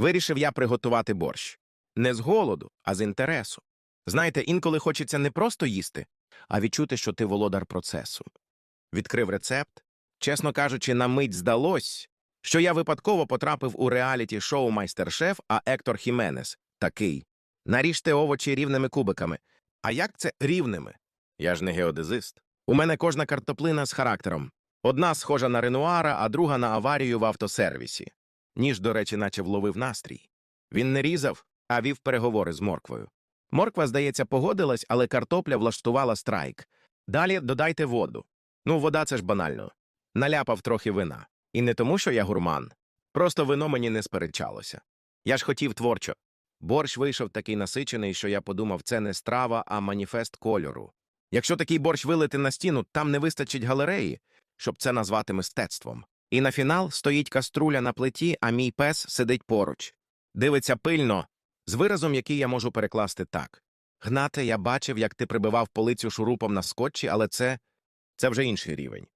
Вирішив я приготувати борщ. Не з голоду, а з інтересу. Знаєте, інколи хочеться не просто їсти, а відчути, що ти володар процесу. Відкрив рецепт. Чесно кажучи, на мить здалось, що я випадково потрапив у реаліті шоу Майстер-шеф, а Ектор Хіменес такий. Наріжте овочі рівними кубиками. А як це рівними? Я ж не геодезист. У мене кожна картоплина з характером. Одна схожа на Ренуара, а друга на аварію в автосервісі. Ніж, до речі, наче вловив настрій. Він не різав, а вів переговори з морквою. Морква, здається, погодилась, але картопля влаштувала страйк. Далі додайте воду. Ну, вода це ж банально. Наляпав трохи вина. І не тому, що я гурман. Просто вино мені не сперечалося. Я ж хотів творчо. Борщ вийшов такий насичений, що я подумав, це не страва, а маніфест кольору. Якщо такий борщ вилити на стіну, там не вистачить галереї, щоб це назвати мистецтвом. І на фінал стоїть каструля на плиті, а мій пес сидить поруч. Дивиться пильно, з виразом, який я можу перекласти так. Гнате, я бачив, як ти прибивав полицю шурупом на скотчі, але це, це вже інший рівень.